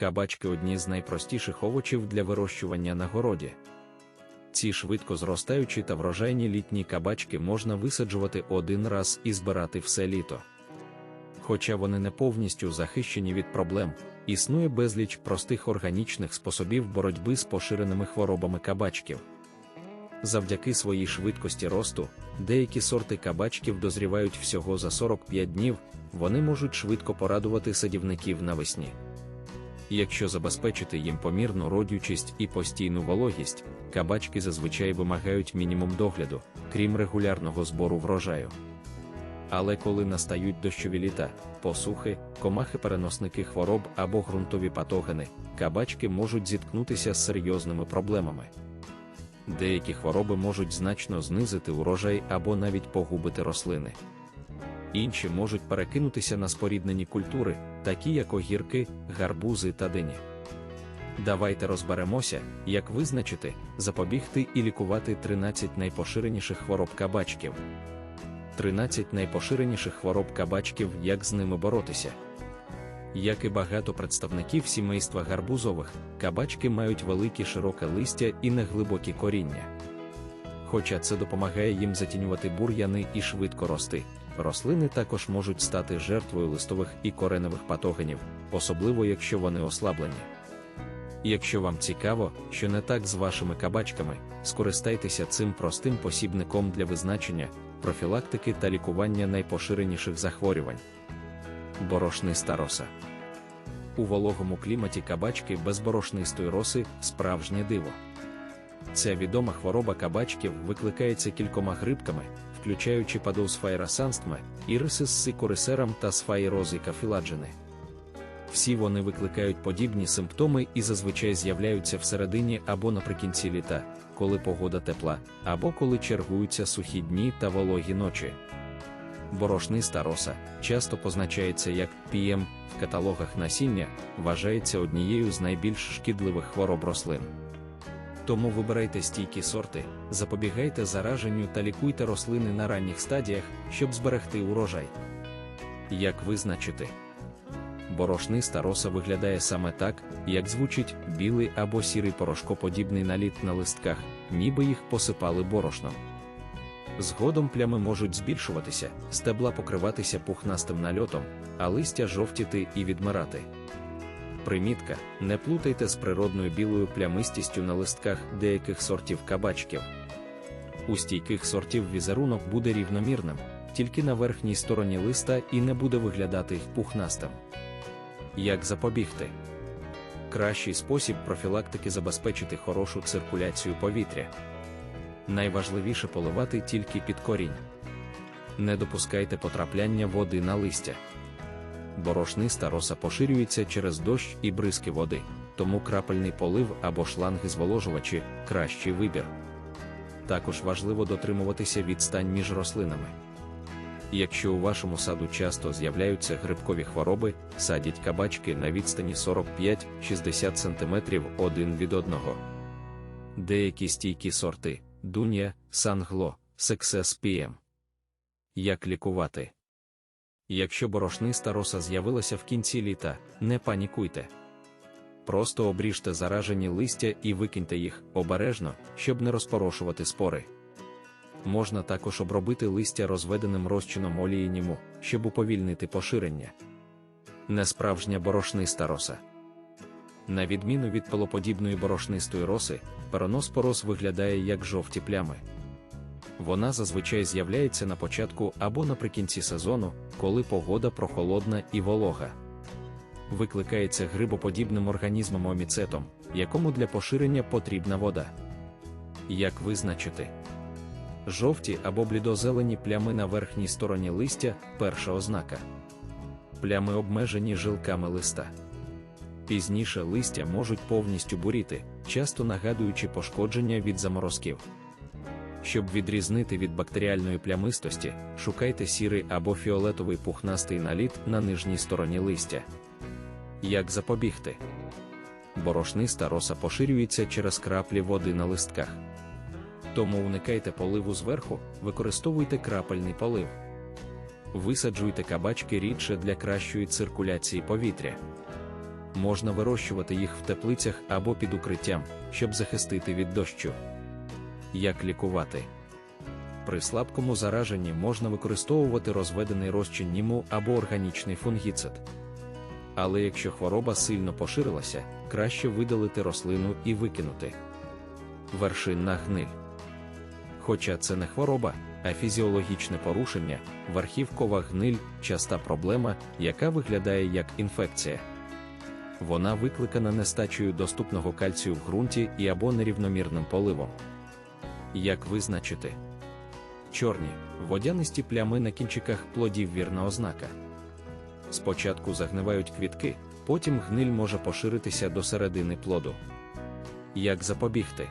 кабачки одні з найпростіших овочів для вирощування на городі. Ці швидко зростаючі та врожайні літні кабачки можна висаджувати один раз і збирати все літо. Хоча вони не повністю захищені від проблем, існує безліч простих органічних способів боротьби з поширеними хворобами кабачків. Завдяки своїй швидкості росту, деякі сорти кабачків дозрівають всього за 45 днів, вони можуть швидко порадувати садівників навесні. Якщо забезпечити їм помірну родючість і постійну вологість, кабачки зазвичай вимагають мінімум догляду, крім регулярного збору врожаю. Але коли настають дощові літа, посухи, комахи-переносники хвороб або ґрунтові патогени, кабачки можуть зіткнутися з серйозними проблемами. Деякі хвороби можуть значно знизити урожай або навіть погубити рослини. Інші можуть перекинутися на споріднені культури, такі як огірки, гарбузи та дині. Давайте розберемося, як визначити, запобігти і лікувати 13 найпоширеніших хвороб кабачків. 13 найпоширеніших хвороб кабачків, як з ними боротися. Як і багато представників сімейства гарбузових, кабачки мають велике широке листя і неглибокі коріння. Хоча це допомагає їм затінювати бур'яни і швидко рости, рослини також можуть стати жертвою листових і кореневих патогенів, особливо якщо вони ослаблені. Якщо вам цікаво, що не так з вашими кабачками, скористайтеся цим простим посібником для визначення, профілактики та лікування найпоширеніших захворювань. Борошниста роса. У вологому кліматі кабачки без борошнистої роси справжнє диво. Ця відома хвороба кабачків викликається кількома грибками, включаючи падоусфайра санстме, ірисис сикорисерам та сфаїрози кафіладжини. Всі вони викликають подібні симптоми і зазвичай з'являються всередині або наприкінці літа, коли погода тепла, або коли чергуються сухі дні та вологі ночі. Борошниста роса часто позначається як PM в каталогах насіння, вважається однією з найбільш шкідливих хвороб рослин. Тому вибирайте стійкі сорти, запобігайте зараженню та лікуйте рослини на ранніх стадіях, щоб зберегти урожай. Як визначити? Борошниста роса виглядає саме так, як звучить білий або сірий порошкоподібний наліт на листках, ніби їх посипали борошном. Згодом плями можуть збільшуватися, стебла покриватися пухнастим нальотом, а листя жовтіти і відмирати. Примітка: не плутайте з природною білою плямистістю на листках деяких сортів кабачків. У стійких сортів візерунок буде рівномірним, тільки на верхній стороні листа і не буде виглядати пухнастим. Як запобігти? Кращий спосіб профілактики забезпечити хорошу циркуляцію повітря. Найважливіше поливати тільки під корінь. Не допускайте потрапляння води на листя. Борошниста роса поширюється через дощ і бризки води, тому крапельний полив або шланги зволожувачі кращий вибір. Також важливо дотримуватися відстань між рослинами. Якщо у вашому саду часто з'являються грибкові хвороби, садіть кабачки на відстані 45-60 см один від одного. Деякі стійкі сорти Дунія, Сангло, Success PM. Як лікувати? Якщо борошниста роса з'явилася в кінці літа, не панікуйте. Просто обріжте заражені листя і викиньте їх обережно, щоб не розпорошувати спори. Можна також обробити листя розведеним розчином олієніму, щоб уповільнити поширення. Несправжня борошниста роса. На відміну від пилоподібної борошнистої роси, пероноспорос виглядає як жовті плями. Вона зазвичай з'являється на початку або наприкінці сезону, коли погода прохолодна і волога. Викликається грибоподібним організмом оміцетом, якому для поширення потрібна вода. Як визначити? Жовті або блідозелені плями на верхній стороні листя перша ознака. Плями обмежені жилками листа. Пізніше листя можуть повністю буріти, часто нагадуючи пошкодження від заморозків. Щоб відрізнити від бактеріальної плямистості, шукайте сірий або фіолетовий пухнастий наліт на нижній стороні листя. Як запобігти? Борошниста роса поширюється через краплі води на листках. Тому уникайте поливу зверху, використовуйте крапельний полив. Висаджуйте кабачки рідше для кращої циркуляції повітря. можна вирощувати їх в теплицях або під укриттям, щоб захистити від дощу. Як лікувати? При слабкому зараженні можна використовувати розведений розчин німу або органічний фунгіцид. Але якщо хвороба сильно поширилася, краще видалити рослину і викинути. Вершинна гниль. Хоча це не хвороба, а фізіологічне порушення, верхівкова гниль часта проблема, яка виглядає як інфекція. Вона викликана нестачею доступного кальцію в ґрунті і або нерівномірним поливом. Як визначити? Чорні, водянисті плями на кінчиках плодів вірна ознака. Спочатку загнивають квітки, потім гниль може поширитися до середини плоду. Як запобігти?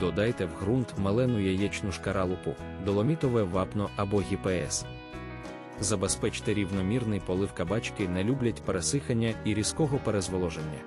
Додайте в ґрунт мелену яєчну шкаралупу, доломітове вапно або ГПС. Забезпечте рівномірний полив кабачки не люблять пересихання і різкого перезволоження.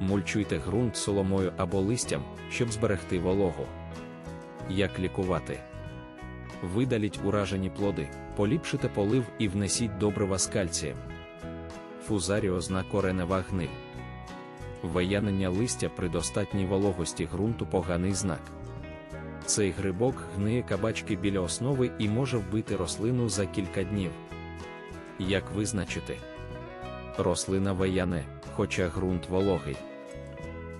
Мульчуйте ґрунт соломою або листям, щоб зберегти вологу. Як лікувати? Видаліть уражені плоди, поліпшите полив і внесіть добрива з кальцієм. Фузаріозна коренева гниль. Виянення листя при достатній вологості ґрунту поганий знак. Цей грибок гниє кабачки біля основи і може вбити рослину за кілька днів. Як визначити? Рослина вияне, хоча ґрунт вологий.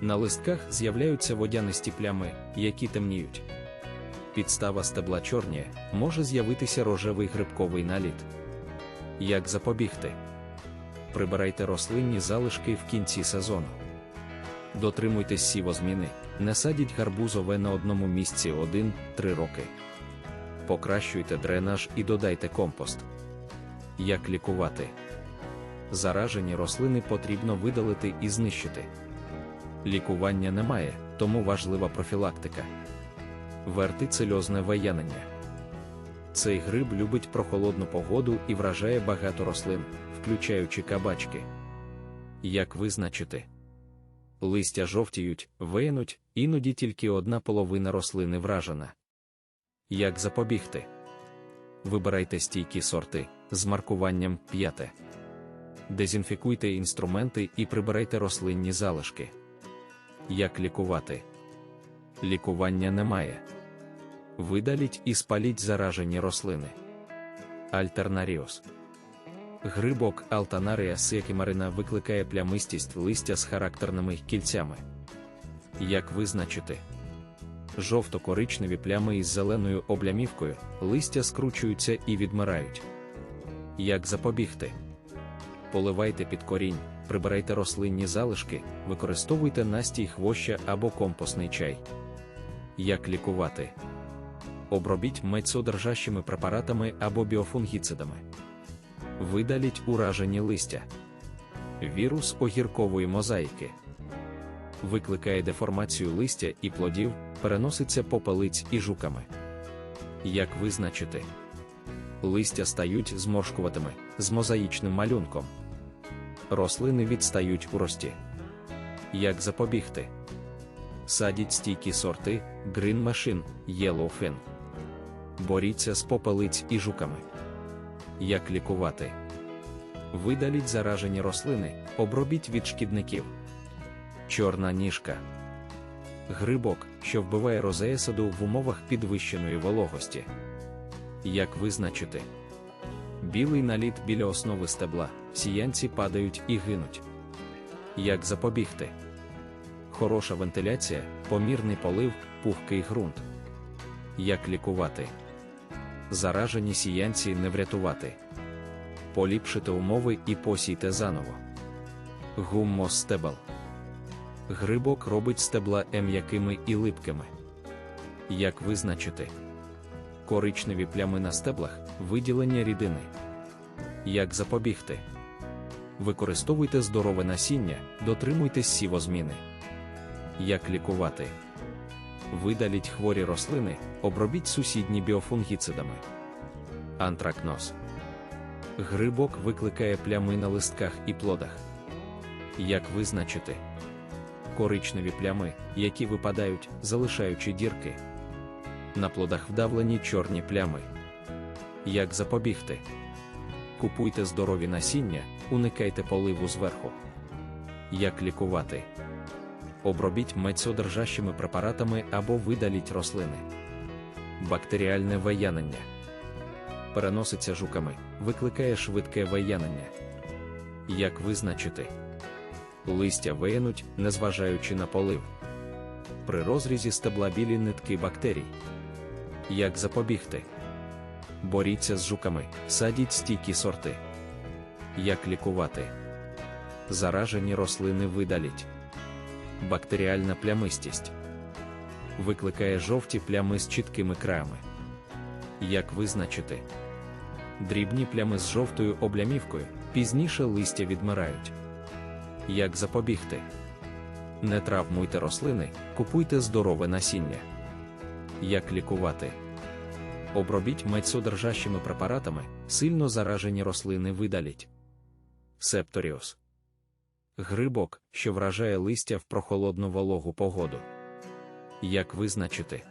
На листках з'являються водянисті плями, які темніють. Підстава стебла чорніє, може з'явитися рожевий грибковий наліт. Як запобігти? Прибирайте рослинні залишки в кінці сезону. Дотримуйтесь сівозміни, не садіть гарбузове на одному місці 1-3 роки. Покращуйте дренаж і додайте компост. Як лікувати? Заражені рослини потрібно видалити і знищити. Лікування немає, тому важлива профілактика. Вертицельозне виянення. Цей гриб любить прохолодну погоду і вражає багато рослин, включаючи кабачки. Як визначити? Листя жовтіють, виянуть, іноді тільки одна половина рослини вражена. Як запобігти? Вибирайте стійкі сорти з маркуванням п'яте. Дезінфікуйте інструменти і прибирайте рослинні залишки. Як лікувати? Лікування немає. Видаліть і спаліть заражені рослини. Альтернаріос. Грибок Алтанарія сіакімарина викликає плямистість листя з характерними кільцями. Як визначити? Жовто-коричневі плями із зеленою облямівкою, листя скручуються і відмирають. Як запобігти? Поливайте під корінь, прибирайте рослинні залишки, використовуйте настій хвоща або компостний чай. Як лікувати? Обробіть медсодержащими препаратами або біофунгіцидами. Видаліть уражені листя. Вірус огіркової мозаїки викликає деформацію листя і плодів, переноситься попелиць і жуками. Як визначити? Листя стають зморшкуватими з мозаїчним малюнком. Рослини відстають у рості. Як запобігти? Садіть стійкі сорти Green Machine, Yellowfin. Боріться з попелиць і жуками. Як лікувати? Видаліть заражені рослини, обробіть від шкідників. Чорна ніжка. Грибок, що вбиває розеясаду в умовах підвищеної вологості. Як визначити? Білий наліт біля основи стебла, сіянці падають і гинуть. Як запобігти? Хороша вентиляція, помірний полив, пухкий ґрунт. Як лікувати? Заражені сіянці не врятувати. Поліпшити умови і посійте заново. Гуммостебел. Грибок робить стебла м'якими і липкими. Як визначити? Коричневі плями на стеблах, виділення рідини. Як запобігти? Використовуйте здорове насіння, дотримуйтесь сівозміни. Як лікувати? Видаліть хворі рослини, обробіть сусідні біофунгіцидами. Антракноз. Грибок викликає плями на листках і плодах. Як визначити? Коричневі плями, які випадають, залишаючи дірки. На плодах вдавлені чорні плями. Як запобігти? Купуйте здорові насіння, уникайте поливу зверху. Як лікувати? Обробіть медсодержащими препаратами або видаліть рослини. Бактеріальне виянення переноситься жуками, викликає швидке виянення. Як визначити? Листя виянуть, незважаючи на полив. При розрізі стебла білі нитки бактерій. Як запобігти? Боріться з жуками, садіть стійкі сорти. Як лікувати? Заражені рослини видаліть. Бактеріальна плямистість викликає жовті плями з чіткими краями. Як визначити? Дрібні плями з жовтою облямівкою, пізніше листя відмирають. Як запобігти? Не травмуйте рослини, купуйте здорове насіння. Як лікувати? Обробіть медсодержащими препаратами, сильно заражені рослини видаліть. Септоріоз грибок, що вражає листя в прохолодну вологу погоду. Як визначити?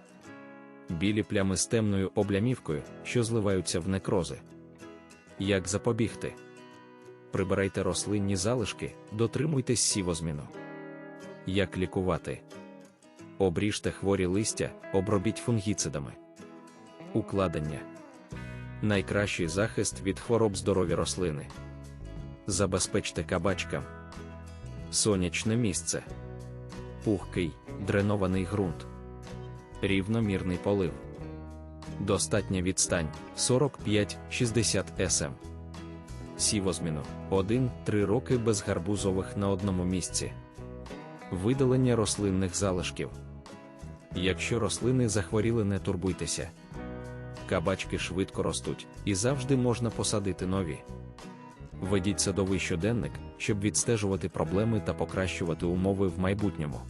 Білі плями з темною облямівкою, що зливаються в некрози. Як запобігти? Прибирайте рослинні залишки, дотримуйтесь сівозміну. Як лікувати? Обріжте хворі листя, обробіть фунгіцидами. Укладення найкращий захист від хвороб здорові рослини. Забезпечте кабачкам сонячне місце, пухкий, дренований ґрунт, рівномірний полив. Достатня відстань 45-60 см. Сівозміну 1-3 роки без гарбузових на одному місці. Видалення рослинних залишків. Якщо рослини захворіли, не турбуйтеся. Кабачки швидко ростуть і завжди можна посадити нові. Ведіть садовий щоденник, щоб відстежувати проблеми та покращувати умови в майбутньому.